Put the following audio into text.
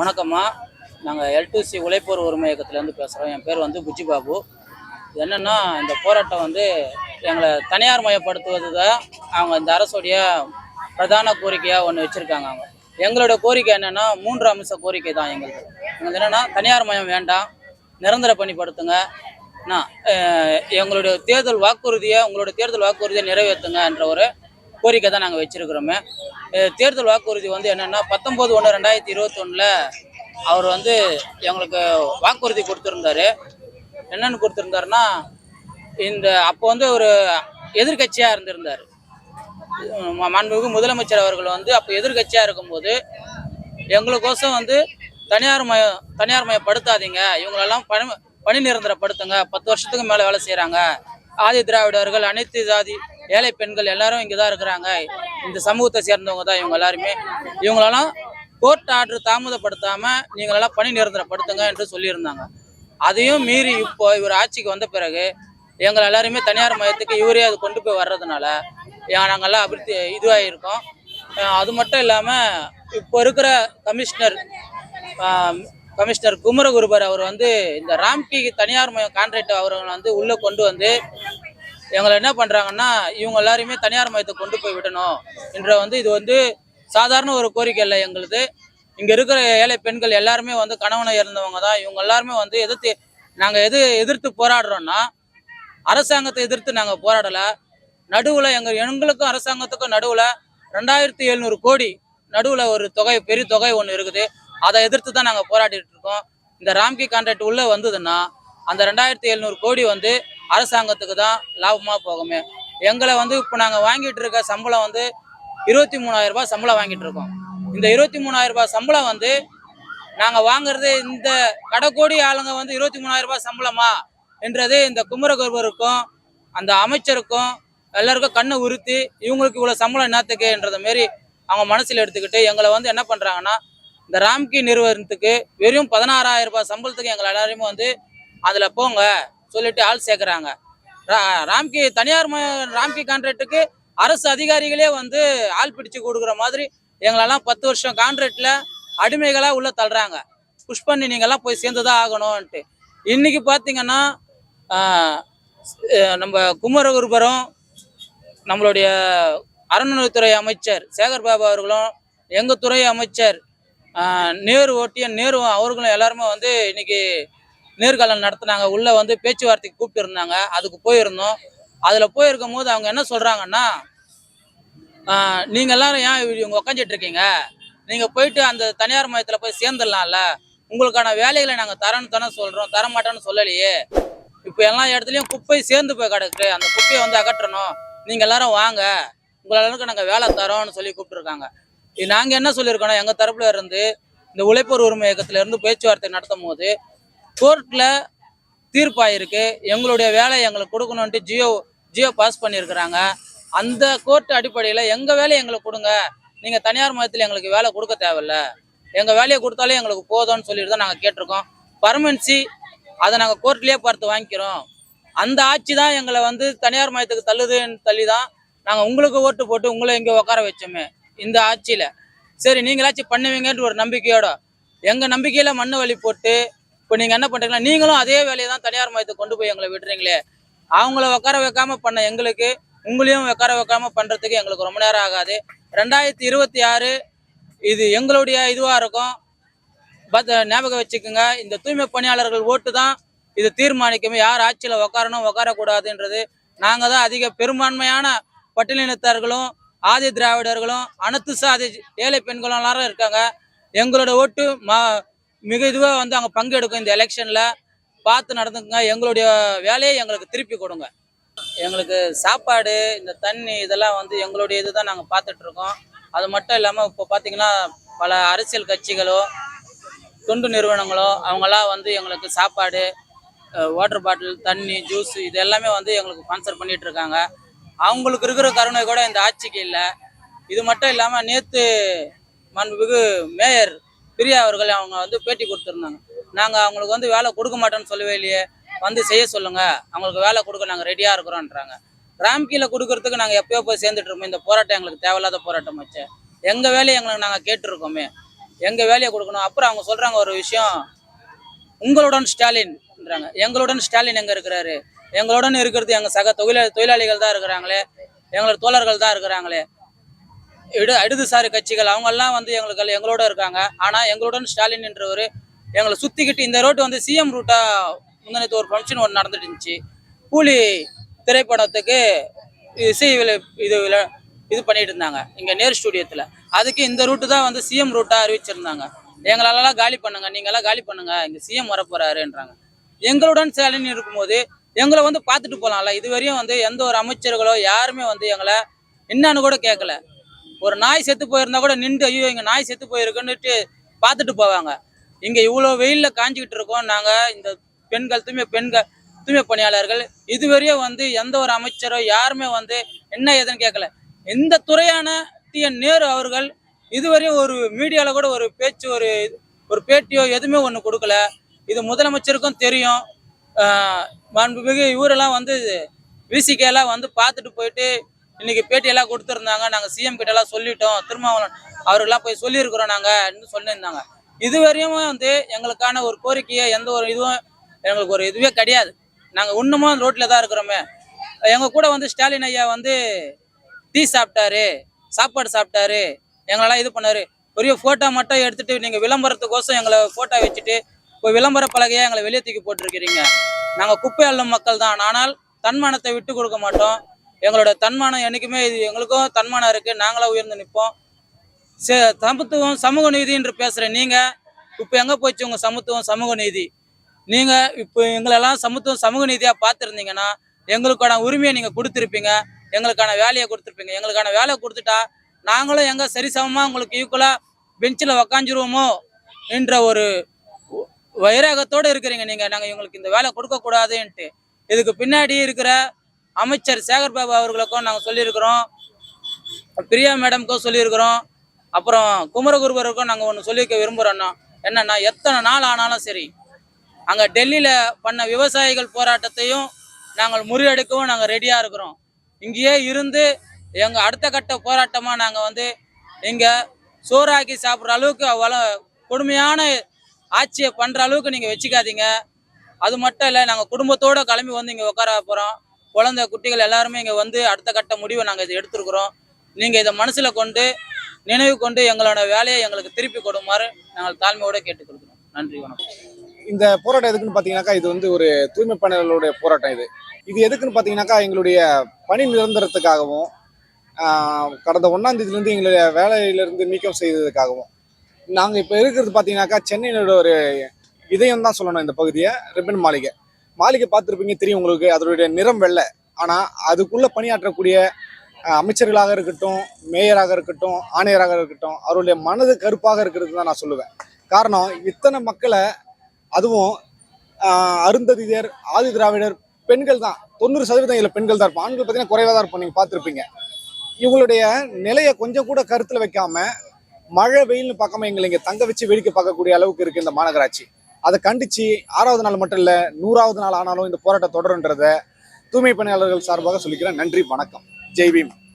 வணக்கம்மா. நாங்கள் எல்டிசி உழைப்போர் உரிமை இயக்கத்துலேருந்து பேசுகிறோம் என் பேர் வந்து புஜி பாபு என்னென்னா இந்த போராட்டம் வந்து எங்களை தனியார் மயப்படுத்துவது தான் அவங்க இந்த அரசுடைய பிரதான கோரிக்கையாக ஒன்று வச்சுருக்காங்க அவங்க. எங்களோட கோரிக்கை என்னென்னா மூன்று அம்ச கோரிக்கை தான் எங்களுக்கு. எங்களுக்கு என்னென்னா தனியார் மயம் வேண்டாம். நிரந்தர பணிப்படுத்துங்க. என்ன, எங்களுடைய தேர்தல் வாக்குறுதியை உங்களோட தேர்தல் வாக்குறுதியை நிறைவேற்றுங்க என்ற ஒரு கோரிக்கை தான் நாங்கள் வச்சிருக்கிறோமே. தேர்தல் வாக்குறுதி வந்து என்னென்னா பத்தொம்போது ஒன்று ரெண்டாயிரத்தி இருபத்தொன்னில் அவர் வந்து எங்களுக்கு வாக்குறுதி கொடுத்துருந்தாரு. என்னென்னு கொடுத்துருந்தாருன்னா இந்த அப்போ வந்து ஒரு எதிர்க்கட்சியாக இருந்திருந்தார். ம- மாண்புமிகு முதலமைச்சர் அவர்கள் வந்து அப்போ எதிர்க்கட்சியாக இருக்கும்போது எங்களுக்கோசம் வந்து தனியார் மயம் தனியார் மயப்படுத்தாதீங்க. இவங்களெல்லாம் பணி பணி நிரந்தரப்படுத்துங்க. பத்து வருஷத்துக்கு மேலே வேலை செய்கிறாங்க ஆதி திராவிடர்கள் அனைத்து ஜாதி ஏழை பெண்கள் எல்லாரும் இங்கே தான் இருக்கிறாங்க. இந்த சமூகத்தை சேர்ந்தவங்க தான் இவங்க எல்லாருமே. இவங்களெல்லாம் கோர்ட் ஆர்டர் தாமதப்படுத்தாமல் நீங்களெல்லாம் பணி நிரந்தரப்படுத்துங்க என்று சொல்லியிருந்தாங்க. அதையும் மீறி இப்போ இவர் ஆட்சிக்கு வந்த பிறகு எங்களை எல்லாருமே தனியார் மையத்துக்கு இவரே அது கொண்டு போய் வர்றதுனால நாங்கள்லாம் அபிவிருத்தி இதுவாக இருக்கோம் அது மட்டும் இல்லாமல் இப்போ இருக்கிற கமிஷனர் கமிஷனர் குமரகுருபர் அவர் வந்து இந்த ராம்கி தனியார் மயம் கான்ட்ராக்ட் அவர்களை வந்து உள்ளே கொண்டு வந்து எங்களை என்ன பண்ணுறாங்கன்னா இவங்க எல்லாரையுமே தனியார் மையத்தை கொண்டு போய் விடணும் என்ற வந்து இது வந்து சாதாரண ஒரு கோரிக்கை இல்லை எங்களுது. இங்கே இருக்கிற ஏழை பெண்கள் எல்லாருமே வந்து கணவனை இறந்தவங்க தான். இவங்க எல்லாருமே வந்து எதிர்த்து நாங்கள் எது எதிர்த்து போராடுறோன்னா அரசாங்கத்தை எதிர்த்து நாங்கள் போராடலை. நடுவில் எங்கள் எங்களுக்கும் அரசாங்கத்துக்கும் நடுவில் ரெண்டாயிரத்தி எழுநூறு கோடி நடுவில் ஒரு தொகை பெரிய தொகை ஒன்று இருக்குது. அதை எதிர்த்து தான் நாங்கள் போராடிட்டு இருக்கோம். இந்த ராம்கி கான்ட்ராக்ட் உள்ளே வந்ததுன்னா அந்த ரெண்டாயிரத்தி எழுநூறு கோடி வந்து அரசாங்கத்துக்கு தான் லாபமாக போகுமே. எங்களை வந்து இப்போ நாங்கள் வாங்கிட்டு இருக்க சம்பளம் வந்து இருபத்தி மூணாயிரம் ரூபாய் சம்பளம் வாங்கிட்டு இருக்கோம். இந்த இருபத்தி மூணாயிரம் ரூபாய் சம்பளம் வந்து நாங்கள் வாங்குறது இந்த கடைக்கோடி ஆளுங்க வந்து இருபத்தி மூணாயிரம் ரூபாய் சம்பளமா என்றது இந்த குமரகுருவருக்கும் அந்த அமைச்சருக்கும் எல்லாருக்கும் கண்ணை உறுத்தி இவங்களுக்கு இவ்வளோ சம்பளம் என்னத்துக்குன்றத மாரி அவங்க மனசில் எடுத்துக்கிட்டு எங்களை வந்து என்ன பண்ணுறாங்கன்னா இந்த ராம்கி நிறுவனத்துக்கு வெறும் பதினாறாயிரம் ரூபாய் சம்பளத்துக்கு எங்களை எல்லாரையுமே வந்து அதில் போங்க. சொல்லிட்டு ஆள் சேர்க்குறாங்க. ராம்கி தனியார் ம- ராம்கி கான்ட்ராக்டுக்கு அரசு அதிகாரிகளே வந்து ஆள் பிடிச்சு கொடுக்குற மாதிரி எங்களெல்லாம் பத்து வருஷம் கான்ட்ராக்டில் அடிமைகளாக உள்ளே தள்ளுறாங்க. புஷ் பண்ணி நீங்கள்லாம் போய் சேர்ந்து தான் ஆகணும்ன்ட்டு இன்றைக்கி பார்த்தீங்கன்னா நம்ம குமரகுருபரம் நம்மளுடைய அறநிலைத்துறை அமைச்சர் சேகர் பாபு அவர்களும் எங்கள் துறை அமைச்சர் நேரு ஓட்டிய நேரு அவர்களும் எல்லாருமே வந்து இன்றைக்கி நேர்காணல் நடத்துனாங்க. உள்ளே வந்து பேச்சுவார்த்தைக்கு கூப்பிட்டு இருந்தாங்க அதுக்கு போயிருந்தோம். அதில் போயிருக்கும் போது அவங்க என்ன சொல்கிறாங்கன்னா நீங்கள் எல்லாரும் ஏன் இவங்க உக்காந்துட்டு இருக்கீங்க? நீங்கள் போயிட்டு அந்த தனியார் மையத்தில் போய் சேர்ந்துடலாம்ல. உங்களுக்கான வேலைகளை நாங்கள் தரேன்னு தானே சொல்கிறோம் தரமாட்டோன்னு சொல்லலையே. இப்போ எல்லா இடத்துலையும் குப்பை சேர்ந்து போய் கிடக்கு. அந்த குப்பையை வந்து அகற்றணும். நீங்கள் எல்லாரும் வாங்க. உங்களளவுக்கு நாங்கள் வேலை தரோம்னு சொல்லி கூப்பிட்டுருக்காங்க. இது நாங்கள் என்ன சொல்லியிருக்கோம்னா எங்கள் தரப்புல இருந்து இந்த உழைப்போர் உரிமை இயக்கத்திலேருந்து பேச்சுவார்த்தை நடத்தும் போது கோர்ட்டில் தீர்ப்பாயிருக்கு. எங்களுடைய வேலையை எங்களுக்கு கொடுக்கணுன்ட்டு ஜியோ ஜியோ பாஸ் பண்ணியிருக்கிறாங்க. அந்த கோர்ட் அடிப்படையில் எங்கள் வேலையை எங்களுக்கு கொடுங்க. நீங்கள் தனியார் மதத்தில் எங்களுக்கு வேலை கொடுக்க தேவையில்ல. எங்கள் வேலையை கொடுத்தாலே எங்களுக்கு போதும்னு சொல்லிட்டு தான் நாங்கள் கேட்டிருக்கோம். பர்மனன்சி அதை நாங்கள் கோர்ட்லேயே பார்த்து வாங்கிக்கிறோம். அந்த ஆட்சி தான் எங்களை வந்து தனியார் மயத்துக்கு தள்ளுதுன்னு தள்ளி தான் நாங்கள் உங்களுக்கு ஓட்டு போட்டு உங்களை இங்கே உட்கார வச்சோமே இந்த ஆட்சியில். சரி நீங்களாச்சும் பண்ணுவீங்கன்ற ஒரு நம்பிக்கையோட எங்கள் நம்பிக்கையில் மண்ணு வழி போட்டு இப்போ நீங்கள் என்ன பண்ணுறீங்களா நீங்களும் அதே வேலையை தான் தனியார் மயத்துக்கு கொண்டு போய் எங்களை விடுறீங்களே. அவங்கள உட்கார வைக்காம பண்ண எங்களுக்கு உங்களையும் உட்கார வைக்காம பண்ணுறதுக்கு எங்களுக்கு ரொம்ப நேரம் ஆகாது. ரெண்டாயிரத்தி இருபத்தி ஆறு இது எங்களுடைய இதுவாக இருக்கும். பத் ஞாபகம் வச்சுக்கோங்க இந்த தூய்மை பணியாளர்கள் ஓட்டு தான் இது தீர்மானிக்கும். யார் ஆட்சியில் உட்காரணும் உட்காரக்கூடாதுன்றது. நாங்கள் தான் அதிக பெரும்பான்மையான பட்டியலினத்தார்களும் ஆதி திராவிடர்களும் அனைத்து சாதி ஏழை பெண்களும் எல்லாரும் இருக்காங்க. எங்களோட ஓட்டு மா மிக இதுவாக வந்து அங்கே பங்கெடுக்கும் இந்த எலெக்ஷனில் பார்த்து நடந்துக்குங்க. எங்களுடைய வேலையை எங்களுக்கு திருப்பி கொடுங்க. எங்களுக்கு சாப்பாடு இந்த தண்ணி இதெல்லாம் வந்து எங்களுடைய இது தான் நாங்கள் பார்த்துட்ருக்கோம். அது மட்டும் இல்லாமல் இப்போ பார்த்தீங்கன்னா பல அரசியல் கட்சிகளோ தொண்டு நிறுவனங்களோ அவங்களாம் வந்து எங்களுக்கு சாப்பாடு வாட்டர் பாட்டில் தண்ணி ஜூஸ் இது எல்லாமே வந்து எங்களுக்கு ஸ்பான்சர் பண்ணிகிட்ருக்காங்க இருக்காங்க அவங்களுக்கு இருக்கிற கருணை கூட இந்த ஆட்சிக்கு இல்லை. இது மட்டும் இல்லாமல் நேற்று மண்புகு மேயர் பிரியா அவர்கள் அவங்க வந்து பேட்டி கொடுத்துருந்தாங்க. நாங்கள் அவங்களுக்கு வந்து வேலை கொடுக்க மாட்டோம்னு சொல்லவே இல்லையே. வந்து செய்ய சொல்லுங்கள் அவங்களுக்கு வேலை கொடுக்க நாங்கள் ரெடியாக இருக்கிறோன்றாங்க ராம்கியில் கொடுக்கறதுக்கு நாங்கள் எப்பயோ போய் சேர்ந்துட்டு இருக்கோம். இந்த போராட்டம் எங்களுக்கு தேவையில்லாத போராட்டம் வச்சு எங்கள் வேலையை எங்களுக்கு நாங்கள் கேட்டுருக்கோமே. எங்கள் வேலையை கொடுக்கணும். அப்புறம் அவங்க சொல்கிறாங்க ஒரு விஷயம். உங்களுடன் ஸ்டாலின்ன்றாங்க. எங்களுடன் ஸ்டாலின் எங்கே இருக்கிறாரு? எங்களுடன் இருக்கிறது எங்கள் சக தொழிலா தொழிலாளிகள் தான் இருக்கிறாங்களே. எங்களோட தோழர்கள் தான் இருக்கிறாங்களே. இடு இடதுசாரி கட்சிகள் அவங்கெல்லாம் வந்து எங்களுக்கு எங்களோட இருக்காங்க. ஆனால் எங்களுடன் ஸ்டாலின் என்றவர் எங்களை சுற்றிக்கிட்டு இந்த ரோட்டு வந்து சிஎம் ரூட்டாக முந்தினத்து ஒரு ஃபங்க்ஷன் ஒன்று நடந்துட்டு இருந்துச்சு கூலி திரைப்படத்துக்கு இசை விளை- இது விளை- இது பண்ணிட்டு இருந்தாங்க இங்கே நேர் ஸ்டூடியோத்தில். அதுக்கு இந்த ரூட்டு தான் வந்து சிஎம் ரூட்டாக அறிவிச்சிருந்தாங்க. எங்களெல்லாம் காலி பண்ணுங்க நீங்களாம் காலி பண்ணுங்க இங்கே சிஎம் வரப்போறாருன்றாங்க. எங்களுடன் ஸ்டாலின் இருக்கும்போது எங்களை வந்து பார்த்துட்டு போகலாம்ல இதுவரையும் வந்து எந்த ஒரு அமைச்சர்களோ யாருமே வந்து எங்களை என்னன்னு கூட கேட்கல ஒரு நாய் செத்து போயிருந்தா கூட நின்று ஐயோ இங்கே நாய் செத்து போயிருக்குன்னுட்டு பார்த்துட்டு போவாங்க. இங்கே இவ்வளோ வெயிலில் காஞ்சிக்கிட்டு இருக்கோம் நாங்கள் இந்த பெண்கள் தூய்மை பெண்கள் தூய்மை பணியாளர்கள். இதுவரையும் வந்து எந்த ஒரு அமைச்சரோ யாருமே வந்து என்ன ஏதுன்னு கேட்கல எந்த துறையான டி. என். நேரு அவர்கள் இதுவரையும் ஒரு மீடியாவில் கூட ஒரு பேச்சு ஒரு ஒரு பேட்டியோ எதுவுமே ஒன்று கொடுக்கல. இது முதலமைச்சருக்கும் தெரியும். மாண்புமிகு இவரெல்லாம் வந்து விசிகே எல்லாம் வந்து பார்த்துட்டு போயிட்டு இன்னைக்கு பேட்டியெல்லாம் கொடுத்துருந்தாங்க. நாங்கள் சிஎம் கிட்ட எல்லாம் சொல்லிட்டோம். திருமாவளவன் அவருக்கெல்லாம் போய் சொல்லியிருக்கிறோம் நாங்கள் சொல்லியிருந்தாங்க. இதுவரையும் வந்து எங்களுக்கான ஒரு கோரிக்கையை எந்த ஒரு இதுவும் எங்களுக்கு ஒரு இதுவே கிடையாது. நாங்கள் இன்னமும் ரோட்டில் தான் இருக்கிறோமே. எங்கள் கூட வந்து ஸ்டாலின் ஐயா வந்து டீ சாப்பிட்டாரு சாப்பாடு சாப்பிட்டாரு. எங்களெல்லாம் இது பண்ணாரு. பெரிய ஃபோட்டோ மட்டும் எடுத்துட்டு நீங்கள் விளம்பரத்துக்கோசம் எங்களை ஃபோட்டோ வச்சுட்டு இப்போ விளம்பர பலகையாக எங்களை வெளியே தூக்கி போட்டிருக்கிறீங்க. நாங்கள் குப்பை அள்ளும் மக்கள் தான். ஆனால் தன்மானத்தை விட்டு கொடுக்க மாட்டோம். எங்களோட தன்மானம் என்றைக்குமே இது எங்களுக்கும் தன்மானம் இருக்குது நாங்களாக உயர்ந்து நிற்போம். சே- சமத்துவம் சமூக நீதி என்று பேசுகிற நீங்கள் இப்போ எங்கே போச்சு உங்கள் சமத்துவம் சமூக நீதி? நீங்கள் இப்போ எங்களெல்லாம் சமத்துவம் சமூக நீதியாக பார்த்துருந்தீங்கன்னா எங்களுக்கான உரிமையை நீங்கள் கொடுத்துருப்பீங்க. எங்களுக்கான வேலையை கொடுத்துருப்பீங்க. எங்களுக்கான வேலையை கொடுத்துட்டா நாங்களும் எங்கே சரிசமமாக உங்களுக்கு ஈக்குவலாக பெஞ்சில் உக்காஞ்சிருவோமோ என்ற ஒரு வைராகத்தோடு இருக்கிறீங்க நீங்கள் நாங்கள் எங்களுக்கு இந்த வேலை கொடுக்கக்கூடாதுன்ட்டு. இதுக்கு பின்னாடி இருக்கிற அமைச்சர் சேகர் பாபு அவர்களுக்கும் நாங்கள் சொல்லியிருக்கிறோம். பிரியா மேடம்க்கும் சொல்லியிருக்கிறோம். அப்புறம் குமரகுருபருக்கும் நாங்கள் ஒன்று சொல்லியிருக்க விரும்புகிறோன்னா என்னன்னா எத்தனை நாள் ஆனாலும் சரி அங்கே டெல்லியில் பண்ண விவசாயிகள் போராட்டத்தையும் நாங்கள் முறியடிக்கவும் நாங்கள் ரெடியாக இருக்கிறோம். இங்கேயே இருந்து எங்கள் அடுத்த கட்ட போராட்டமாக நாங்கள் வந்து இங்கே சோறாக்கி சாப்பிட்ற அளவுக்கு வள கொடுமையான ஆட்சியை பண்ணுற அளவுக்கு நீங்கள் வச்சுக்காதீங்க. அது மட்டும் இல்லை நாங்கள் குடும்பத்தோடு கிளம்பி வந்து இங்கே உட்கார போகிறோம் குழந்தை குட்டிகள் எல்லாருமே இங்கே வந்து அடுத்த கட்ட முடிவை நாங்கள் இதை எடுத்துருக்குறோம். நீங்கள் இதை மனசில் கொண்டு நினைவு கொண்டு எங்களோட வேலையை எங்களுக்கு திருப்பி கொடுமாறு நாங்கள் தாழ்மையோடு கேட்டுக்கொள்கிறோம். நன்றி வணக்கம். இந்த போராட்டம் எதுக்குன்னு பார்த்தீங்கன்னாக்கா இது வந்து ஒரு தூய்மை பணியாளர்களுடைய போராட்டம் இது. இது எதுக்குன்னு பார்த்தீங்கன்னாக்கா எங்களுடைய பணி நிரந்தரத்துக்காகவும் கடந்த ஒன்றாம் தேதியிலேருந்து எங்களுடைய வேலையிலிருந்து நீக்கம் செய்ததுக்காகவும். நாங்கள் இப்போ இருக்கிறது பார்த்தீங்கன்னாக்கா சென்னையினோட ஒரு இதயம் தான் சொல்லணும் இந்த பகுதியை ரிப்பன் மாளிகை. மாளிகை பார்த்துருப்பீங்க தெரியும் உங்களுக்கு. அதனுடைய நிறம் வெள்ளை. ஆனால் அதுக்குள்ளே பணியாற்றக்கூடிய அமைச்சர்களாக இருக்கட்டும் மேயராக இருக்கட்டும் ஆணையராக இருக்கட்டும் அவருடைய மனது கருப்பாக இருக்கிறது தான் நான் சொல்லுவேன். காரணம் இத்தனை மக்களை அதுவும் ஆஹ், அருந்ததியர் ஆதி திராவிடர் பெண்கள் தான். தொண்ணூறு சதவீதம் இதில் பெண்கள் தான் இருப்பாங்க. ஆண்கள் பார்த்தீங்கன்னா குறைவாக தான் இருப்போம் நீங்கள் பார்த்துருப்பீங்க. இவங்களுடைய நிலையை கொஞ்சம் கூட கருத்தில் வைக்காம மழை வெயில்னு பார்க்காம எங்களை இங்கே தங்க வச்சு வேடிக்கை பார்க்கக்கூடிய அளவுக்கு இருக்குது இந்த மாநகராட்சி. அதை கண்டிச்சு ஆறாவது நாள் மட்டும் இல்லை நூறாவது நாள் ஆனாலும் இந்த போராட்டம் தொடருன்றதை தூய்மை பணியாளர்கள் சார்பாக சொல்லிக்கிறேன். நன்றி வணக்கம். ஜெய்பீம்